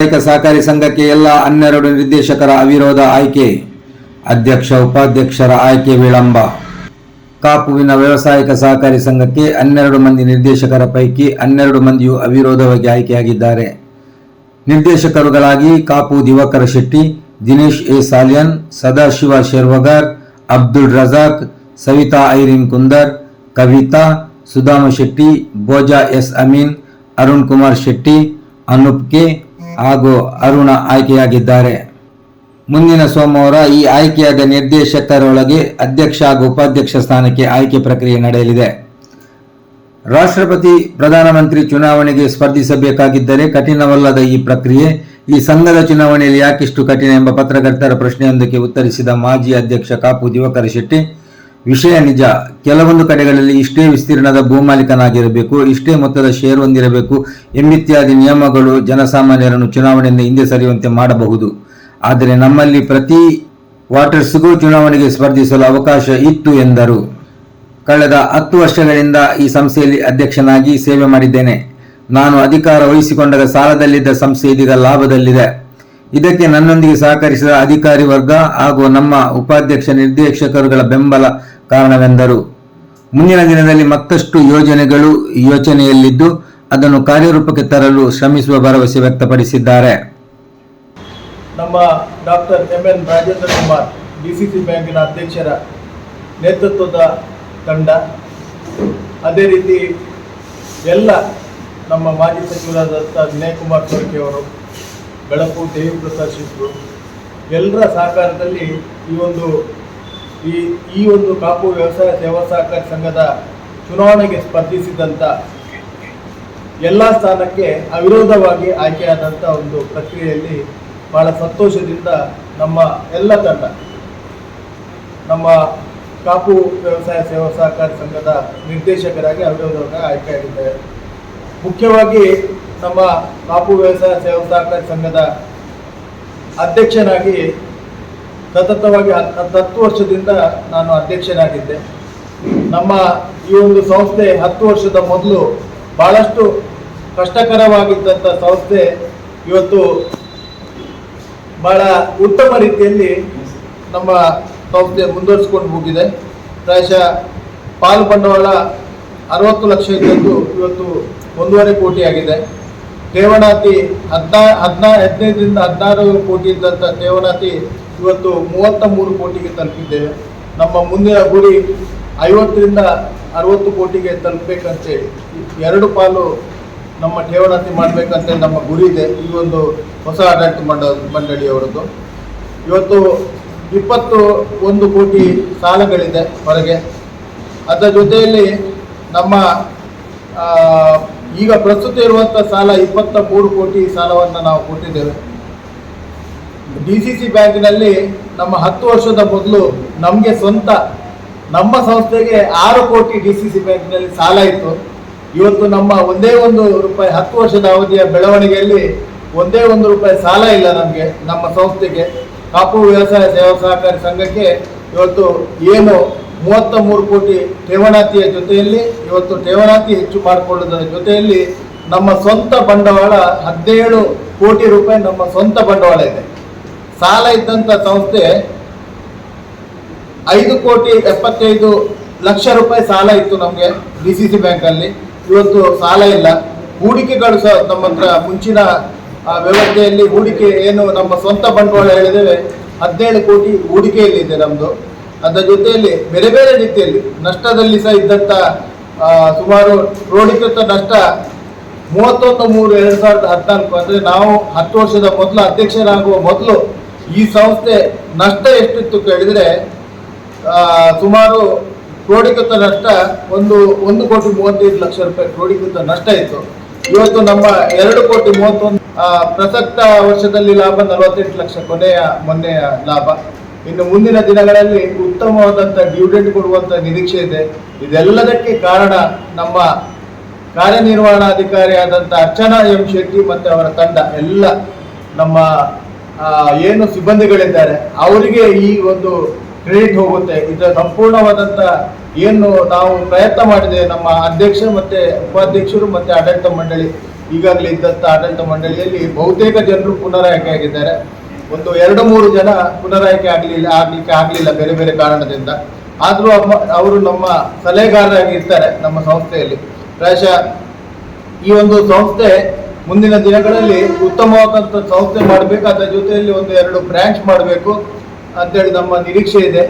ಸಹಕಾರಿ ಸಂಘಕ್ಕೆ ಎಲ್ಲ ಹನ್ನೆರಡು ನಿರ್ದೇಶಕರ ಅವಿರೋಧ ಆಯ್ಕೆ. ಅಧ್ಯಕ್ಷ, ಉಪಾಧ್ಯಕ್ಷರ ಆಯ್ಕೆ ವಿಳಂಬ. ಕಾಪುವಿನ ವ್ಯವಸಾಯಿಕ ಸಹಕಾರಿ ಸಂಘಕ್ಕೆ ಹನ್ನೆರಡು ಮಂದಿ ನಿರ್ದೇಶಕರ ಪೈಕಿ ಹನ್ನೆರಡು ಮಂದಿಯು ಅವಿರೋಧವಾಗಿ ಆಯ್ಕೆಯಾಗಿದ್ದಾರೆ. ನಿರ್ದೇಶಕರುಗಳಾಗಿ Kapu Divakara Shetty, Dinesh A. Salian Sadashiva Shervagar, Abdul Razak, Savita Irene Kundar, Kavita, Sudhama Shetty, Boja S Amin, Arun Kumar Shetty, Anoop K. ಹಾಗೂ ಅರುಣ ಆಯ್ಕೆಯಾಗಿದ್ದಾರೆ. ಮುಂದಿನ ಸೋಮವಾರ ಈ ಆಯ್ಕೆಯಾದ ನಿರ್ದೇಶಕರೊಳಗೆ ಅಧ್ಯಕ್ಷ ಹಾಗೂ ಉಪಾಧ್ಯಕ್ಷ ಸ್ಥಾನಕ್ಕೆ ಆಯ್ಕೆ ಪ್ರಕ್ರಿಯೆ ನಡೆಯಲಿದೆ. ರಾಷ್ಟ್ರಪತಿ, ಪ್ರಧಾನಮಂತ್ರಿ ಚುನಾವಣೆಗೆ ಸ್ಪರ್ಧಿಸಬೇಕಾಗಿದ್ದರೆ ಕಠಿಣವಲ್ಲದ ಈ ಪ್ರಕ್ರಿಯೆ, ಈ ಸಂಘದ ಚುನಾವಣೆಯಲ್ಲಿ ಯಾಕಿಷ್ಟು ಕಠಿಣ ಎಂಬ ಪತ್ರಕರ್ತರ ಪ್ರಶ್ನೆಯೊಂದಕ್ಕೆ ಉತ್ತರಿಸಿದ ಮಾಜಿ ಅಧ್ಯಕ್ಷ ಕಾಪು ದಿವಕರ ಶೆಟ್ಟಿ ವಿಷಯ ನಿಜ. ಕೆಲವೊಂದು ಕಡೆಗಳಲ್ಲಿ ಇಷ್ಟೇ ವಿಸ್ತೀರ್ಣದ ಭೂಮಾಲೀಕನಾಗಿರಬೇಕು, ಇಷ್ಟೇ ಮೊತ್ತದ ಷೇರು ಹೊಂದಿರಬೇಕು ಎಂಬಿತ್ಯಾದಿ ನಿಯಮಗಳು ಜನಸಾಮಾನ್ಯರನ್ನು ಚುನಾವಣೆಯಿಂದ ಹಿಂದೆ ಸರಿಯುವಂತೆ ಮಾಡಬಹುದು. ಆದರೆ ನಮ್ಮಲ್ಲಿ ಪ್ರತಿ ವಾಟರ್ಸ್ಗೂ ಚುನಾವಣೆಗೆ ಸ್ಪರ್ಧಿಸಲು ಅವಕಾಶ ಇತ್ತು ಎಂದರು. ಕಳೆದ ಹತ್ತು ವರ್ಷಗಳಿಂದ ಈ ಸಂಸ್ಥೆಯಲ್ಲಿ ಅಧ್ಯಕ್ಷನಾಗಿ ಸೇವೆ ಮಾಡಿದ್ದೇನೆ. ನಾನು ಅಧಿಕಾರ ವಹಿಸಿಕೊಂಡಾಗ ಸಾಲದಲ್ಲಿದ್ದ ಸಂಸ್ಥೆ ಇದೀಗ ಲಾಭದಲ್ಲಿದೆ. ಇದಕ್ಕೆ ನನ್ನೊಂದಿಗೆ ಸಹಕರಿಸಿದ ಅಧಿಕಾರಿ ವರ್ಗ ಹಾಗೂ ನಮ್ಮ ಉಪಾಧ್ಯಕ್ಷ ನಿರ್ದೇಶಕರುಗಳ ಬೆಂಬಲ ಕಾರಣವೆಂದರು. ಮುಂದಿನ ದಿನದಲ್ಲಿ ಮತ್ತಷ್ಟು ಯೋಜನೆಗಳು ಯೋಚನೆಯಲ್ಲಿದ್ದು ಅದನ್ನು ಕಾರ್ಯರೂಪಕ್ಕೆ ತರಲು ಶ್ರಮಿಸುವ ಭರವಸೆ ವ್ಯಕ್ತಪಡಿಸಿದ್ದಾರೆ. ನಮ್ಮ doctor M N Rajendra Kumar, D C C ಬ್ಯಾಂಕಿನ ಅಧ್ಯಕ್ಷರ ನೇತೃತ್ವದ ತಂಡ, ಅದೇ ರೀತಿ ಎಲ್ಲ ನಮ್ಮ ಮಾಜಿ ಸಚಿವರಾದಂಥ ವಿನಯ್ ಕುಮಾರ್ ಸೊರಕೆ ಅವರು ಬೆಳಕು ದೇವಿ ಪ್ರಸಾದ್ ಶೆಟ್ಟರು ಎಲ್ಲರ ಸಹಕಾರದಲ್ಲಿ ಈ ಒಂದು, ಈ ಈ ಒಂದು ಕಾಪು ವ್ಯವಸಾಯ ಸೇವಾ ಸಹಕಾರ ಸಂಘದ ಚುನಾವಣೆಗೆ ಸ್ಪರ್ಧಿಸಿದಂಥ ಎಲ್ಲ ಸ್ಥಾನಕ್ಕೆ ಅವಿರೋಧವಾಗಿ ಆಯ್ಕೆಯಾದಂಥ ಒಂದು ಪ್ರಕ್ರಿಯೆಯಲ್ಲಿ ಬಹಳ ಸಂತೋಷದಿಂದ ನಮ್ಮ ಎಲ್ಲ ತಂಡ, ನಮ್ಮ ಕಾಪು ವ್ಯವಸಾಯ ಸೇವಾ ಸಹಕಾರ ಸಂಘದ ನಿರ್ದೇಶಕರಾಗಿ ಅವಿರೋಧವಾಗಿ ಆಯ್ಕೆಯಾಗಿದ್ದಾರೆ. ಮುಖ್ಯವಾಗಿ ನಮ್ಮ ಕಾಪು ವ್ಯವಸಾಯ ಸೇವಾ ಸಹಕಾರಿ ಸಂಘದ ಅಧ್ಯಕ್ಷನಾಗಿ ಸತತವಾಗಿ ಹತ್- ಹತ್ತು ವರ್ಷದಿಂದ ನಾನು ಅಧ್ಯಕ್ಷನಾಗಿದ್ದೆ. ನಮ್ಮ ಈ ಒಂದು ಸಂಸ್ಥೆ ಹತ್ತು ವರ್ಷದ ಮೊದಲು ಬಹಳಷ್ಟು ಕಷ್ಟಕರವಾಗಿದ್ದಂಥ ಸಂಸ್ಥೆ ಇವತ್ತು ಬಹಳ ಉತ್ತಮ ರೀತಿಯಲ್ಲಿ ನಮ್ಮ ಸಂಸ್ಥೆ ಮುಂದುವರಿಸ್ಕೊಂಡು ಹೋಗಿದೆ. ಪ್ರಾಯಶಃ ಪಾಲು ಬಂಡವಾಳ ಅರವತ್ತು ಲಕ್ಷ ಇದ್ದದ್ದು ಇವತ್ತು ಒಂದೂವರೆ ಕೋಟಿ ಆಗಿದೆ. ಠೇವಣಾತಿ ಹದಿನಾ ಹದಿನಾ, ಹದಿನೈದರಿಂದ ಹದಿನಾರು ಕೋಟಿ ಇದ್ದಂಥ ಠೇವಣಾತಿ ಇವತ್ತು ಮೂವತ್ತ ಮೂರು ಕೋಟಿಗೆ ತಲುಪಿದ್ದೇವೆ. ನಮ್ಮ ಮುಂದಿನ ಗುರಿ ಐವತ್ತರಿಂದ ಅರವತ್ತು ಕೋಟಿಗೆ ತಲುಪಬೇಕಂತೇಳಿ ಎರಡು ಪಾಲು ನಮ್ಮ ಠೇವಣಾತಿ ಮಾಡಬೇಕಂತ ನಮ್ಮ ಗುರಿ ಇದೆ. ಈ ಒಂದು ಹೊಸ ಆಡಳಿತ ಮಂಡ, ಮಂಡಳಿಯವರದ್ದು. ಇವತ್ತು ಇಪ್ಪತ್ತು ಒಂದು ಕೋಟಿ ಸಾಲಗಳಿದೆ ಹೊರಗೆ. ಅದರ ಜೊತೆಯಲ್ಲಿ ನಮ್ಮ ಈಗ ಪ್ರಸ್ತುತ ಇರುವಂಥ ಸಾಲ ಇಪ್ಪತ್ತ ಮೂರು ಕೋಟಿ ಸಾಲವನ್ನು ನಾವು ಕೊಟ್ಟಿದ್ದೇವೆ. ಡಿ ಸಿ ಸಿ ಬ್ಯಾಂಕಿನಲ್ಲಿ ನಮ್ಮ ಹತ್ತು ವರ್ಷದ ಮೊದಲು ನಮಗೆ ಸ್ವಂತ, ನಮ್ಮ ಸಂಸ್ಥೆಗೆ ಆರು ಕೋಟಿ ಡಿ ಸಿ ಸಿ ಬ್ಯಾಂಕಿನಲ್ಲಿ ಸಾಲ ಇತ್ತು. ಇವತ್ತು ನಮ್ಮ ಒಂದೇ ಒಂದು ರೂಪಾಯಿ ಹತ್ತು ವರ್ಷದ ಅವಧಿಯ ಬೆಳವಣಿಗೆಯಲ್ಲಿ ಒಂದೇ ಒಂದು ರೂಪಾಯಿ ಸಾಲ ಇಲ್ಲ ನಮಗೆ, ನಮ್ಮ ಸಂಸ್ಥೆಗೆ. ಕಾಪು ವ್ಯವಸಾಯ ಸೇವಾ ಸಹಕಾರಿ ಸಂಘಕ್ಕೆ ಇವತ್ತು ಏನು ಮೂವತ್ತ ಮೂರು ಕೋಟಿ ಠೇವಣಾತಿಯ ಜೊತೆಯಲ್ಲಿ, ಇವತ್ತು ಠೇವಣಾತಿ ಹೆಚ್ಚು ಮಾಡಿಕೊಳ್ಳುವುದರ ಜೊತೆಯಲ್ಲಿ ನಮ್ಮ ಸ್ವಂತ ಬಂಡವಾಳ ಹದಿನೇಳು ಕೋಟಿ ರೂಪಾಯಿ ನಮ್ಮ ಸ್ವಂತ ಬಂಡವಾಳ ಇದೆ. ಸಾಲ ಇದ್ದಂಥ ಸಂಸ್ಥೆ ಐದು ಕೋಟಿ ಎಪ್ಪತ್ತೈದು ಲಕ್ಷ ರೂಪಾಯಿ ಸಾಲ ಇತ್ತು ನಮಗೆ ಡಿ ಸಿ ಸಿ ಬ್ಯಾಂಕಲ್ಲಿ. ಇವತ್ತು ಸಾಲ ಇಲ್ಲ. ಹೂಡಿಕೆಗಳು ಸಹ ನಮ್ಮ ಹತ್ರ ಮುಂಚಿನ ವ್ಯವಸ್ಥೆಯಲ್ಲಿ ಹೂಡಿಕೆ ಏನು ನಮ್ಮ ಸ್ವಂತ ಬಂಡವಾಳ ಹೇಳಿದ್ದೇವೆ, ಹದಿನೇಳು ಕೋಟಿ ಹೂಡಿಕೆಯಲ್ಲಿದೆ ನಮ್ಮದು ಅದರ ಜೊತೆಯಲ್ಲಿ ಬೇರೆ ಬೇರೆ ರೀತಿಯಲ್ಲಿ ನಷ್ಟದಲ್ಲಿ ಸಹ ಇದ್ದಂಥ ಸುಮಾರು ಕ್ರೋಢೀಕೃತ ನಷ್ಟ ಮೂವತ್ತೊಂದು ಮೂರು ಎರಡು ಸಾವಿರದ ಹದಿನಾಲ್ಕು. ಅಂದರೆ ನಾವು ಹತ್ತು ವರ್ಷದ ಮೊದಲು ಅಧ್ಯಕ್ಷರಾಗುವ ಮೊದಲು ಈ ಸಂಸ್ಥೆ ನಷ್ಟ ಎಷ್ಟಿತ್ತು ಕೇಳಿದರೆ ಸುಮಾರು ಕ್ರೋಢೀಕೃತ ನಷ್ಟ ಒಂದು ಒಂದು ಕೋಟಿ ಮೂವತ್ತೈದು ಲಕ್ಷ ರೂಪಾಯಿ ಕ್ರೋಢೀಕೃತ ನಷ್ಟ ಇತ್ತು. ಇವತ್ತು ನಮ್ಮ ಎರಡು ಕೋಟಿ ಮೂವತ್ತೊಂದು ಪ್ರಸಕ್ತ ವರ್ಷದಲ್ಲಿ ಲಾಭ ನಲವತ್ತೆಂಟು ಲಕ್ಷ, ಕೊನೆಯ ಮೊನ್ನೆಯ ಲಾಭ. ಇನ್ನು ಮುಂದಿನ ದಿನಗಳಲ್ಲಿ ಉತ್ತಮವಾದಂಥ ಡಿವಿಡೆಂಡ್ ಕೊಡುವಂಥ ನಿರೀಕ್ಷೆ ಇದೆ. ಇದೆಲ್ಲದಕ್ಕೆ ಕಾರಣ ನಮ್ಮ ಕಾರ್ಯನಿರ್ವಹಣಾಧಿಕಾರಿಯಾದಂಥ ಅರ್ಚನಾ ಎಂ ಶೆಟ್ಟಿ ಮತ್ತು ಅವರ ತಂಡ ಎಲ್ಲ ನಮ್ಮ ಏನು ಸಿಬ್ಬಂದಿಗಳಿದ್ದಾರೆ. ಅವರಿಗೆ ಈ ಒಂದು ಕ್ರೆಡಿಟ್ ಹೋಗುತ್ತೆ. ಇದರ ಸಂಪೂರ್ಣವಾದಂಥ ಏನು ನಾವು ಪ್ರಯತ್ನ ಮಾಡಿದೆ ನಮ್ಮ ಅಧ್ಯಕ್ಷ ಮತ್ತೆ ಉಪಾಧ್ಯಕ್ಷರು ಮತ್ತೆ ಆಡಳಿತ ಮಂಡಳಿ ಈಗಾಗಲೇ ಇದ್ದಂಥ ಆಡಳಿತ ಮಂಡಳಿಯಲ್ಲಿ ಬಹುತೇಕ ಜನರು ಪುನರಾಯ್ಕೆ ಆಗಿದ್ದಾರೆ. ಒಂದು ಎರಡು ಮೂರು ಜನ ಪುನರಾಯ್ಕೆ ಆಗಲಿಲ್ಲ, ಆಗ್ಲಿಕ್ಕೆ ಆಗಲಿಲ್ಲ ಬೇರೆ ಬೇರೆ ಕಾರಣದಿಂದ. ಆದರೂ ಅವರು ನಮ್ಮ ಸಲಹೆಗಾರರಾಗಿ ಇರ್ತಾರೆ ನಮ್ಮ ಸಂಸ್ಥೆಯಲ್ಲಿ. ಪ್ರಾಯಶಃ ಈ ಒಂದು ಸಂಸ್ಥೆ ಮುಂದಿನ ದಿನಗಳಲ್ಲಿ ಉತ್ತಮವಾದಂಥ ಸಂಸ್ಥೆ ಮಾಡಬೇಕು, ಅದರ ಜೊತೆಯಲ್ಲಿ ಒಂದು ಎರಡು ಬ್ರಾಂಚ್ ಮಾಡಬೇಕು ಅಂತೇಳಿ ನಮ್ಮ ನಿರೀಕ್ಷೆ ಇದೆ.